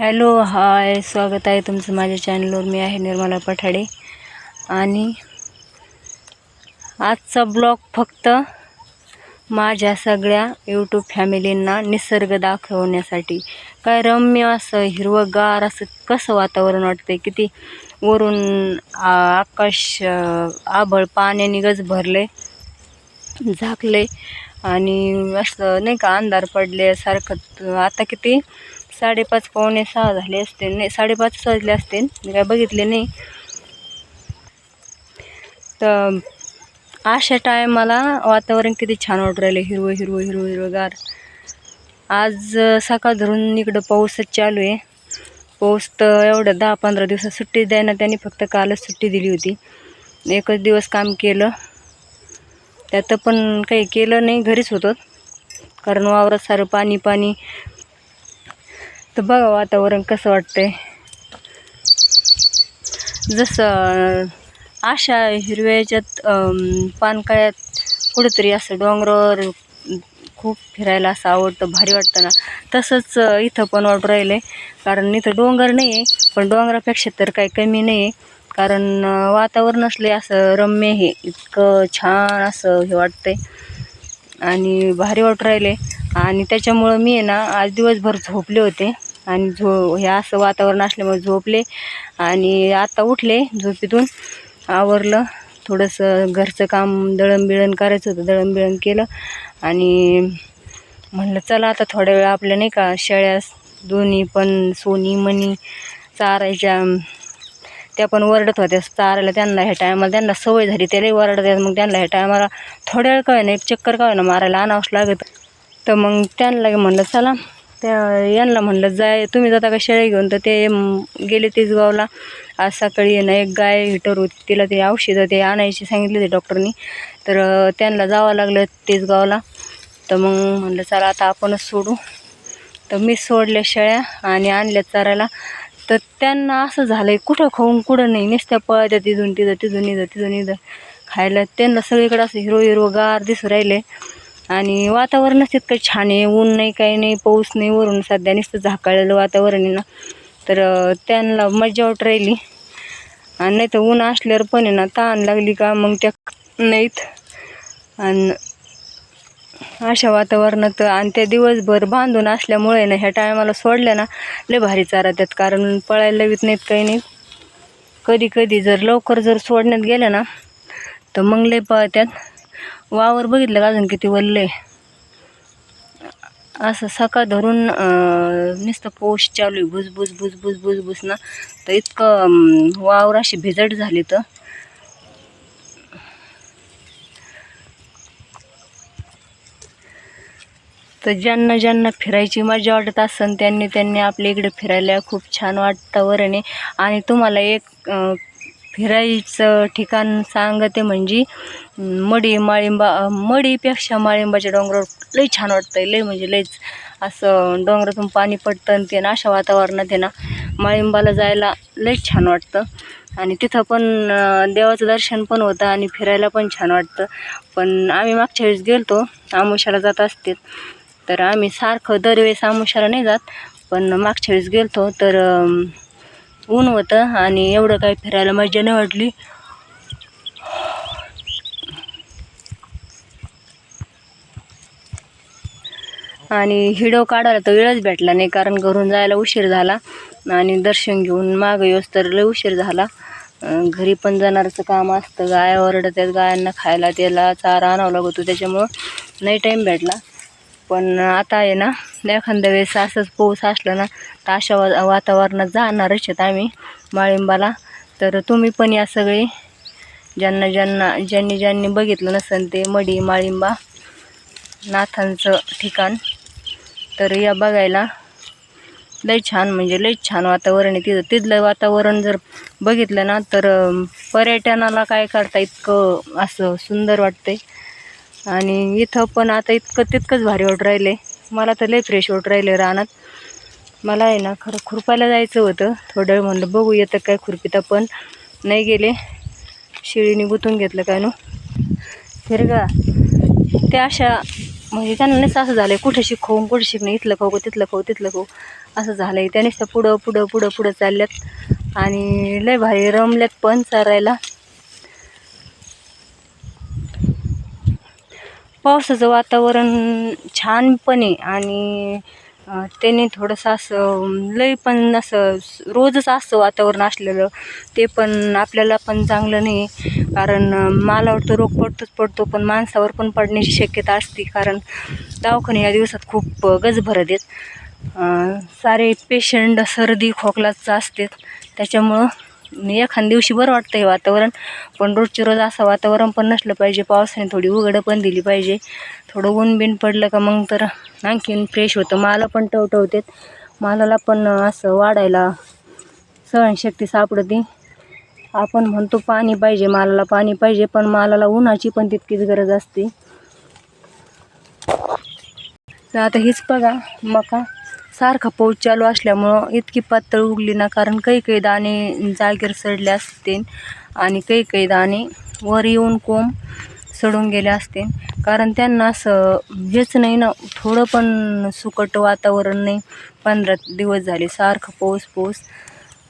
Hello hi स्वागत आहे तुमचं माझ्या चॅनलवर मी आहे निर्मला पठाडे. आणि आजचा ब्लॉग फक्त माझ्या सगळ्या यूट्यूब फॅमिलींना निसर्ग दाखवण्यासाठी. काय रम्य असं हिरवंगार असं कसं वातावरण वाटतंय? किती वरून आकाश आभळ पाण्याने गज भरले झाकले आणि असं नाही का अंधार पडल्यासारखं. आता किती साडेपाच पावणे सहा झाले असते. नाही साडेपाच वाजले असते. मी काय बघितले नाही. तर अशा टायमाला वातावरण किती छान वाटू राहिलं हिरवं हिरवं हिरवं हिरवगार आज सकाळ धरून इकडं पाऊसच चालू आहे. पाऊस तर एवढं दहा पंधरा दिवसात सुट्टी द्यायना त्यांनी फक्त कालच सुट्टी दिली होती. एकच दिवस काम केलं. त्यात पण काही केलं नाही घरीच होतो. कारण वावरात सारं पाणी पाणी तर बघा वातावरण कसं वाटतंय. जसं अशा हिरव्या याच्यात पानकाळ्यात कुठेतरी असं डोंगरावर खूप फिरायला असं आवडतं भारी वाटतं ना. तसंच इथं पण वाटू राहिलं आहे कारण इथं डोंगर नाही आहे पण डोंगरापेक्षा तर काही कमी नाही आहे कारण वातावरण असले असं रम्य हे इतकं छान असं हे वाटतंय. आणि भारी वाटू राहिले आणि त्याच्यामुळं मी आहे ना आज दिवसभर झोपले होते. आणि झो हे असं वातावरण असल्यामुळे झोपले. आणि आता उठले झोपेतून. आवरलं. थोडंसं घरचं काम दळणबिळण करायचं होतं दळणबिळण केलं. आणि म्हणलं चला आता थोड्या वेळा आपल्या नाही का शेळ्या दोन्ही पण सोनी मनी चारायच्या त्या पण वरडत होत्या. चारायला त्यांना ह्या टायमाला त्यांना सवय झाली. त्यालाही वरडत मग त्यांना ह्या टायमाला थोड्या वेळ काय नाही एक चक्कर काय ना मारायला आणावंच लागत. तर मग त्यांना म्हणलं चला. त्या यांना म्हणलं जाय तुम्ही जाता का शेळ्या घेऊन. तर ते गेले तेच गावला आज सकाळी आहे ना एक गाय हिटर होती तिला ते औषधं ते आणायची सांगितले ते डॉक्टरनी. तर त्यांना जावं लागलं तेच गावला तर मग म्हणलं चला आता आपणच सोडू. तर मी सोडल्या शेळ्या आणि आणल्या चरायला तर त्यांना असं झालंय कुठं खाऊन कुठं नाही. नुसत्या पळत्या तिथून तिथं तिथून इथं तिथून इथं. खायला त्यांना सगळीकडे असं हिरो हिरो गार दिसू राहिले. आणि वातावरणच इतकं छान आहे. ऊन नाही काही नाही पाऊस नाही वरून सध्या नुसतं झाकाळलेलं वातावरण आहे ना. तर त्यांना मजा वाट राहिली. आणि नाही तर ऊन असल्यावर पण आहे ना ताण लागली का मग त्या नाहीत. आणि अशा वातावरणात आणि त्या दिवसभर बांधून असल्यामुळे ना ह्या टायमाला सोडल्या ना लय भारी चारा त्यात. कारण पळायला येत नाहीत काही नाही. कधी कधी जर लवकर जर सोडण्यात गेलं ना तर मग लय पळत्यात. वावर बघितलं का अजून किती वल्ले असं सकाळ धरून नुसतं पोष चालू आहे. भुसभुस भुसभुस भुसभुस ना. तर इतकं वावर अशी भिजट झाली तर. तर ज्यांना ज्यांना फिरायची मजा वाटत असेल त्यांनी त्यांनी आपल्या इकडे फिरायला खूप छान वातावरण आहे आणि तुम्हाला एक फिरायचं ठिकाण सांगते म्हणजे मडी माळिंबा मडीपेक्षा माळिंबाच्या डोंगरावर लई छान वाटतंय लई म्हणजे लईच असं डोंगरातून पाणी पडतं आणि ते ना अशा वातावरणात आहे ना माळिंबाला जायला लईच छान वाटतं. आणि तिथं पण देवाचं दर्शन पण होतं आणि फिरायला पण छान वाटतं. पण आम्ही मागच्या वेळेस गेलतो आमुशाला जात असते तर आम्ही सारखं दरवेळेस आमुशाला नाही जात पण मागच्या वेळेस गेलतो. तर ऊन होतं आणि एवढं काही फिरायला मजा नाही वाटली. आणि हिडो काढायला तर वेळच भेटला नाही कारण घरून जायला उशीर झाला आणि दर्शन घेऊन मागं येऊस तर लय उशीर झाला. घरी पण जाणारचं काम असतं गाया ओरडतात गायांना खायला त्याला चारा आणावं लागतो त्याच्यामुळं नाही टाईम भेटला. पण आता आहे ना एखाद्या वेळेस असंच पाऊस असला ना तर अशा वा वातावरणात जाणारच आहेत आम्ही माळिंबाला. तर तुम्ही पण या सगळे. ज्यांना ज्यांना ज्यांनी ज्यांनी बघितलं नसेल ते मडी माळिंबा नाथांचं ठिकाण. तर या बघायला लय छान म्हणजे लय छान वातावरण आहे तिथं. तिथलं वातावरण जर बघितलं ना तर पर्यटनाला काय करता इतकं असं सुंदर वाटतंय. आणि इथं पण आता इतकं तितकंच भारी वाटू राहिले मला तर लय फ्रेश होत राहिले रानात. मला आहे ना खरं खुरपायला जायचं होतं. थोडं वेळ म्हणलं बघू येतं काय खुरपिता पण नाही गेले. शिळीने गुंतून घेतलं काय नो? फिरगा त्या अशा म्हणजे त्यांना नाही असं झालं आहे कुठं शिकवून कुठं शिकणे इथलं खाऊ तिथलं खाऊ तिथलं खाऊ. असं झालं आहे त्यानेच तर पुढं पुढं पुढं पुढं चालल्यात. आणि लय भारी रमल्यात पण चारायला. पावसाचं वातावरण छान पण आहे आणि त्याने थोडंसं असं लय पण असं रोजच असतं वातावरण असलेलं ते पण आपल्याला पण चांगलं नाही. कारण मालावर मला वाटतं रोग पडतोच पडतो पण माणसावर पण पडण्याची शक्यता असते. कारण दवाखाने या दिवसात खूप गजभर गज भरत आहेत सारे पेशंट सर्दी खोकलाच असतात त्याच्यामुळं एखाद दिवशी बरं वाटतं हे वातावरण पण रोजची रोज असं वातावरण पण नसलं पाहिजे. पावसाने थोडी उघडं पण दिली पाहिजे. थोडं ऊन बिन पडलं का मग तर आणखीन फ्रेश होतं. माला पण टवटवतेत. मालाला पण असं वाढायला सहनशक्ती सापडते. आपण म्हणतो पाणी पाहिजे मालाला पाणी पाहिजे पण मालाला उन्हाची पण तितकीच गरज असते. तर आता हीच बघा मका. सारखा पाऊस चालू असल्यामुळं इतकी पातळ उगली ना कारण काही काही दाणे जागेवर सडले असते आणि काही काही दाणे वर येऊन कोंब सडून गेले असते. कारण त्यांना असं हेच नाही ना थोडं पण सुकट वातावरण नाही. पंधरा दिवस झाले सारखं पाऊस पाऊस.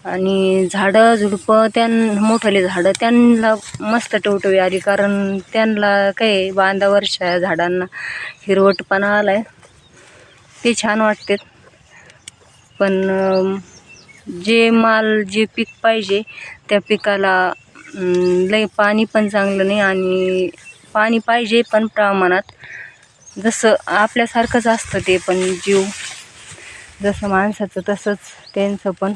आणि झाडं झुडपं त्यां मोठाले झाडं त्यांना मस्त टवटवी आली. कारण त्यांना काय बांधावरच्या झाडांना हिरवटपणा आला आहे ते छान वाटतात. पण जे माल जे पीक पाहिजे त्या पिकाला लय पाणी पण चांगलं नाही आणि पाणी पाहिजे पण प्रमाणात. जसं आपल्यासारखंच असतं ते पण जीव. जसं माणसाचं तसंच त्यांचं पण.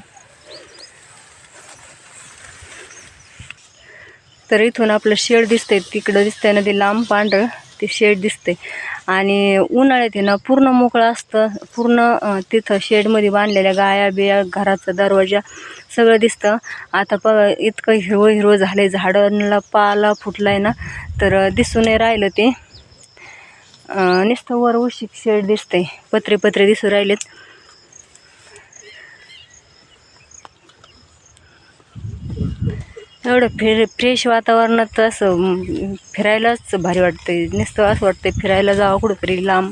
तर इथून आपलं शेड दिसतंय तिकडं दिसतंय ना ते लांब पांढरं. ते शेड दिसते आणि उन्हाळ्यात आहे ना पूर्ण मोकळं असतं. पूर्ण तिथं शेडमध्ये बांधलेल्या गाया बिया घराचा दरवाजा सगळं दिसतं. आता प इतकं हिरवं हिरवं झालं आहे झाडांना पाला फुटलाय ना तर दिसून नाही राहिलं ते. नुसतं वर उशीक शेड दिसते पत्रे पत्रे दिसू राहिलेत. एवढं फिर फ्रेश वातावरणात असं फिरायलाच भारी वाटते नुसतं असं वाटते फिरायला जावं कुठंतरी लांब.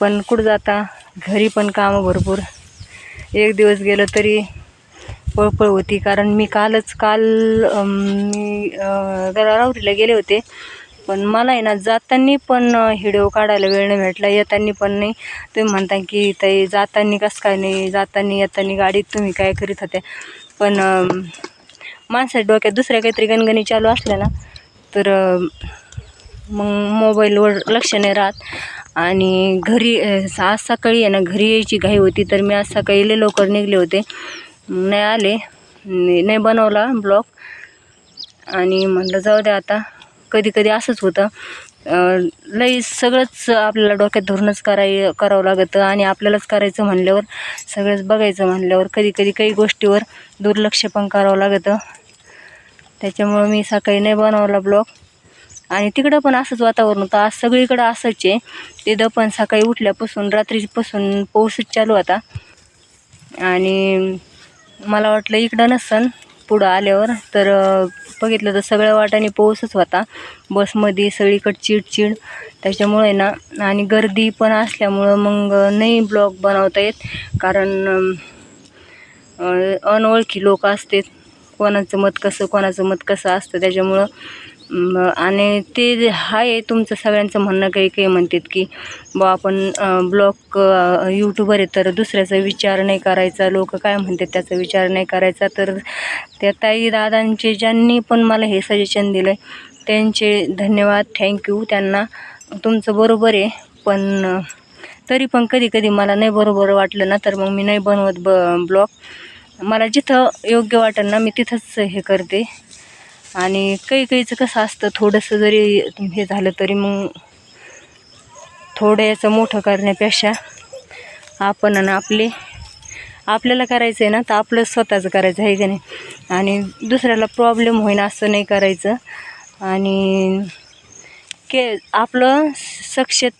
पण कुठं जाता? घरी पण कामं भरपूर. एक दिवस गेलं तरी पळपळ होती. कारण मी कालच काल मी अं, राहुरीला गेले होते. पण मला आहे ना जाताना पण व्हिडिओ काढायला वेळ नाही भेटला. येताना पण नाही. तुम्ही म्हणता की ताई जाताना कसं काय नाही? जाताना येताना गाडीत तुम्ही काय करीत होत्या? पण माणसाच्या डोक्यात दुसऱ्या काहीतरी गणगणी चालू असल्या ना तर मग मोबाईलवर लक्ष नाही राहत. आणि घरी आज सकाळी आहे ना घरी यायची घाई होती तर मी आज सकाळी लय लवकर निघले होते. नाही आले नाही बनवला ब्लॉग. आणि म्हणलं जाऊ दे आता. कधी कधी असंच होतं. लई सगळंच आपल्याला डोक्यात धरूनच कराय करावं लागतं. आणि आपल्यालाच करायचं म्हणल्यावर सगळंच बघायचं म्हणल्यावर कधी कधी काही गोष्टीवर दुर्लक्ष पण करावं लागतं. त्याच्यामुळं मी सकाळी नाही बनवला ब्लॉग. आणि तिकडं पण असंच वातावरण होतं. आज सगळीकडं असंच आहे. तिथं पण सकाळी उठल्यापासून रात्रीपासून पाऊसच चालू होता. आणि मला वाटलं इकडं नसन पुढं आल्यावर. तर बघितलं तर सगळ्या वाटाने पाऊसच होता. बसमध्ये सगळीकडं चिडचिड. त्याच्यामुळे ना आणि गर्दी पण असल्यामुळं मग नाही ब्लॉग बनवता येत. कारण अनोळखी लोक असतात. कोणाचं मत कसं कोणाचं मत कसं असतं त्याच्यामुळं आणि ते जे आहे तुमचं सगळ्यांचं म्हणणं काही काही म्हणतात की बा आपण ब्लॉग यूट्यूबर आहे तर दुसऱ्याचा विचार नाही करायचा लोक काय म्हणतात त्याचा विचार नाही करायचा. तर त्या ताई दादांचे ज्यांनी पण मला हे सजेशन दिलं आहे त्यांचे धन्यवाद थँक्यू त्यांना तुमचं बरोबर आहे पण तरी पण कधी कधी मला नाही बरोबर वाटलं ना तर मग मी नाही बनवत ब ब्लॉग मला जिथं योग्य वाटेल ना मी तिथंच हे करते. आणि काही काहीचं कसं असतं थोडंसं जरी हे झालं तरी मग थोडं याचं मोठं करण्यापेक्षा आपण आणि आपले आपल्याला करायचं आहे ना तर आपलं स्वतःचं करायचं आहे की नाही? आणि दुसऱ्याला प्रॉब्लेम होईना असं नाही करायचं. आणि के आपलं सक्सेस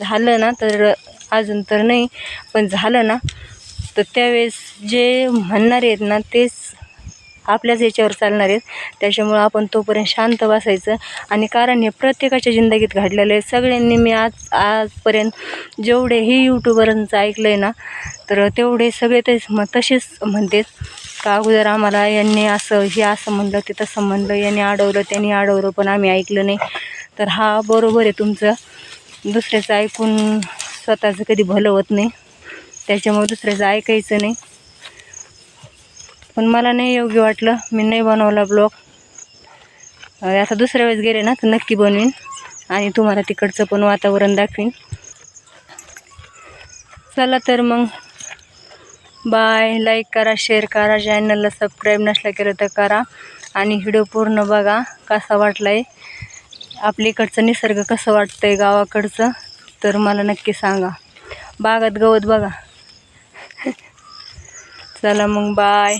झालं ना तर अजून तर नाही पण झालं ना तर त्यावेळेस जे म्हणणारे आहेत ना तेच आपल्याच याच्यावर चालणार आहेत. त्याच्यामुळं आपण तोपर्यंत शांत बसायचं. आणि कारण हे प्रत्येकाच्या जिंदगीत घडलेलं आहे. सगळ्यांनी मी आज आजपर्यंत जेवढेही यूट्यूबरांचं ऐकलं आहे ना तर तेवढे सगळे तेच मग तसेच म्हणतात. का अगोदर आम्हाला यांनी असं हे असं म्हणलं ते तसं म्हणलं यांनी अडवलं त्यांनी अडवलं पण आम्ही ऐकलं नाही. तर हा बरोबर आहे तुमचं. दुसऱ्याचं ऐकून स्वतःचं कधी भलं होत नाही. त्याच्यामुळे दुसऱ्याचं ऐकायचं नाही. पण मला नाही योग्य वाटलं. मी नाही बनवला ब्लॉग. आता दुसऱ्या वेळेस गेले ना तर नक्की बनवीन. आणि तुम्हाला तिकडचं पण वातावरण दाखवीन. चला तर मग. बाय लाईक करा शेअर करा. चॅनलला सबस्क्राईब नसला केलं तर करा. आणि व्हिडिओ पूर्ण बघा कसा वाटला आहे आपलीकडचं इकडचं निसर्ग कसं वाटतं आहे गावाकडचं तर मला नक्की सांगा. बागात गवत बघा. चला मग बाय